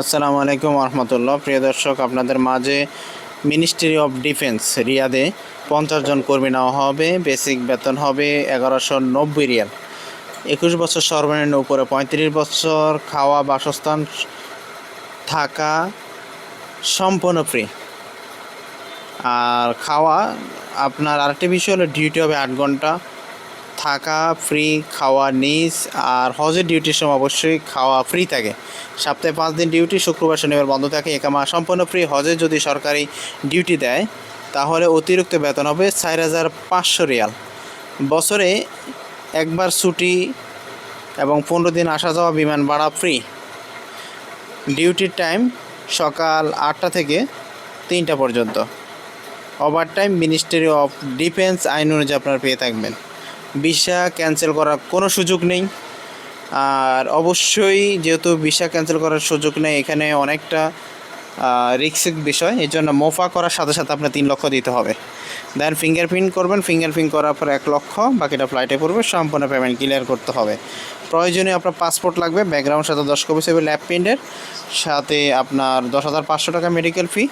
আসসালামু আলাইকুম রহমতুল্লাহ প্রিয় দর্শক, আপনাদের মাঝে মিনিস্ট্রি অফ ডিফেন্স রিয়াদে পঞ্চাশ জন কর্মী নেওয়া হবে, বেসিক বেতন হবে এগারোশো নব্বই রিয়াল। একুশ বছর সর্বনিম্ন উপরে পঁয়ত্রিশ বছর, খাওয়া, বাসস্থান, থাকা সম্পূর্ণ ফ্রি আর খাওয়া, আপনার আরেকটি বিষয় হলো ডিউটি হবে আট ঘণ্টা থাকা ফ্রি খাওয়া নিজ আর হজের ডিউটির সময় অবশ্যই খাওয়া ফ্রি থাকে। সপ্তাহে পাঁচ দিন ডিউটি শুক্রবার, শনিবার বন্ধ থাকে একামা সম্পূর্ণ ফ্রি হজে যদি সরকারি ডিউটি দেয়, তাহলে অতিরিক্ত বেতন হবে চার হাজার পাঁচশো রিয়াল। বছরে একবার ছুটি এবং পনেরো দিন আসা যাওয়া, বিমান ভাড়া ফ্রি ডিউটির টাইম সকাল আটটা থেকে তিনটা পর্যন্ত। Over time ministry of defence আইন অনুযায়ী আপনারা পেয়ে থাকবেন। ভিসা ক্যান্সেল করার কোনো সুযোগ নেই। আর অবশ্যই যেহেতু ভিসা ক্যান্সেল করার সুযোগ নেই, এখানে অনেকটা রিক্সিক বিষয়। এই জন্য মোফা করার সাথে সাথে আপনার তিন লক্ষ দিতে হবে। দেন ফিঙ্গারপ্রিন্ট করবেন ফিঙ্গারপ্রিন্ট করার পর এক লক্ষ, বাকিটা ফ্লাইটে পড়বে, সম্পূর্ণ পেমেন্ট ক্লিয়ার করতে হবে। প্রয়োজনীয় আপনার পাসপোর্ট লাগবে ব্যাকগ্রাউন্ড সাথে দশ কপি হিসেবে ল্যাব প্রিন্টের সাথে আপনার দশ হাজার পাঁচশো টাকা মেডিকেল ফি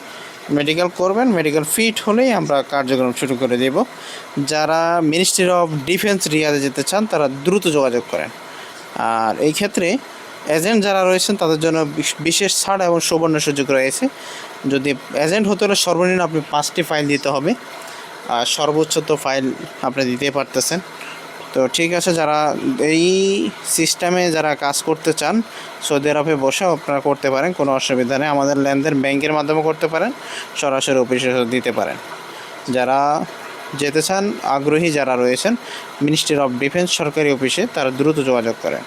মেডিকেল করবেন মেডিকেল ফিট হলেই আমরা কার্যক্রম শুরু করে দেব। যারা মিনিস্ট্রি অফ ডিফেন্স রিয়াদে যেতে চান, তারা দ্রুত যোগাযোগ করেন। আর এই ক্ষেত্রে এজেন্ট যারা রয়েছেন, তাদের জন্য বিশ- বিশেষ ছাড় এবং সুবর্ণ সুযোগ রয়েছে। যদি এজেন্ট হতে হলে সর্বনিম্ন আপনি পাঁচটি ফাইল দিতে হবে। সর্বোচ্চ তো ফাইল আপনি দিতে পারতেছেন। তো ঠিক আছে, যারা এই সিস্টেমে যারা কাজ করতে চান, সৌদি আরবে বসে আপনারা করতে পারেন, কোনো অসুবিধা নেই। আমাদের লেনদেন ব্যাংকের মাধ্যমে করতে পারেন, সরাসরি অফিসে দিতে পারেন। যারা যেতে চান, আগ্রহী যারা রয়েছেন, মিনিস্ট্রি অফ ডিফেন্স সরকারি অফিসে তারা দ্রুত যোগাযোগ করেন।